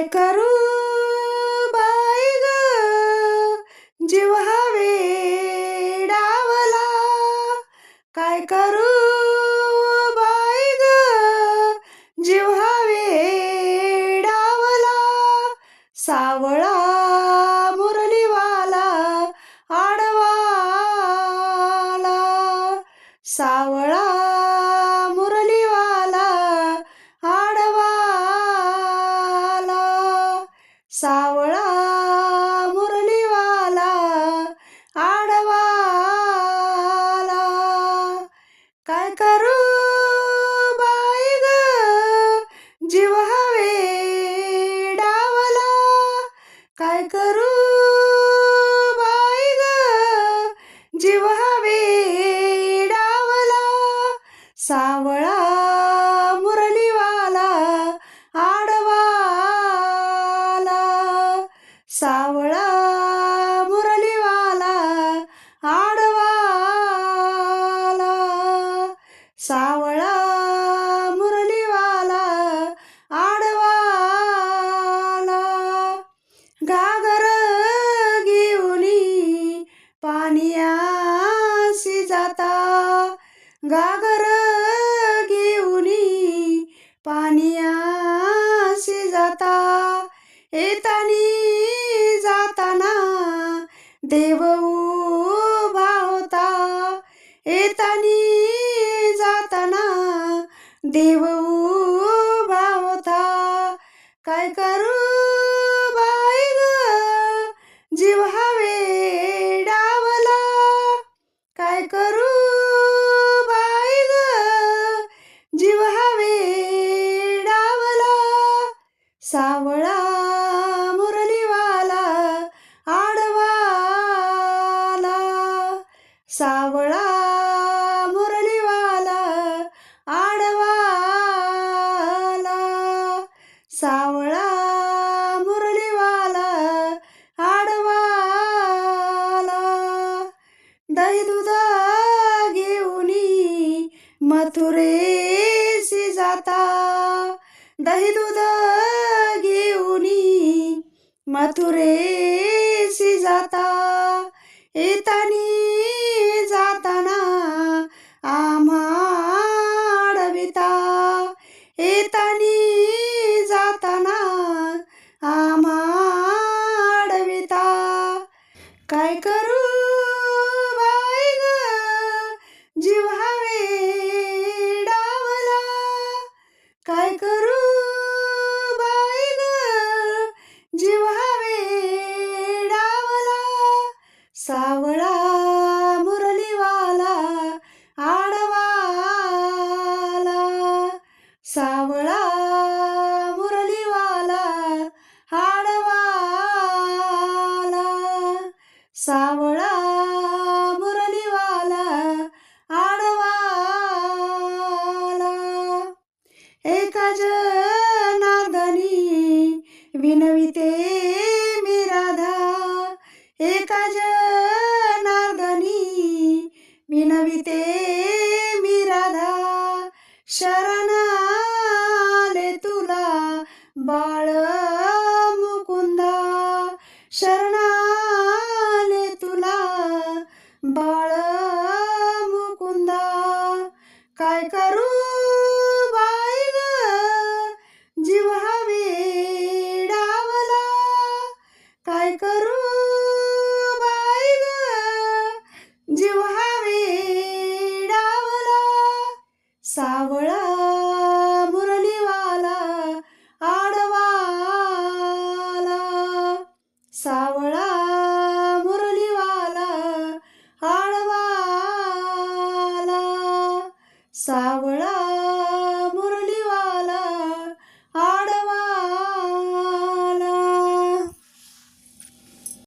काय करू बाई ग? जीव हवे डावला. काय करू बाई ग? जीव हवे डावला. सावळा सावळा मुरलीवाला आडवाला. काय करू बाई ग? जीव हवे डावला. काय करू बाई ग? जीव हवे सावळा मुरलीवाला आडवाला. सावळा मुरलीवाला आडवाला. गागर घेऊनी पाण्याशी जाता. गागर घेऊनी पाण्याशी जाता. येता देव उभा होता. येतानी जाताना देव उभा होता. काय करू बाई ग? जीव हवे डावला काय करू बाई ग? जीव हवे डावला सावळा देशी जाता. दही दूध घेऊन मथुरेशी जाता. येतानी जाताना आम्हाडविता येतानी एका जनार्दनी विनविते मी राधा. एका जनार्दनी विनविते मी राधा. शरणाले तुला बाळ मुकुंदा. शरणाले तुला बाळ मुकुंदा. काय करू काय करू बाई ग? जीव डावला सावळा मुरलीवाला आडवाला. सावळा मुरलीवाला आडवाला. सावळा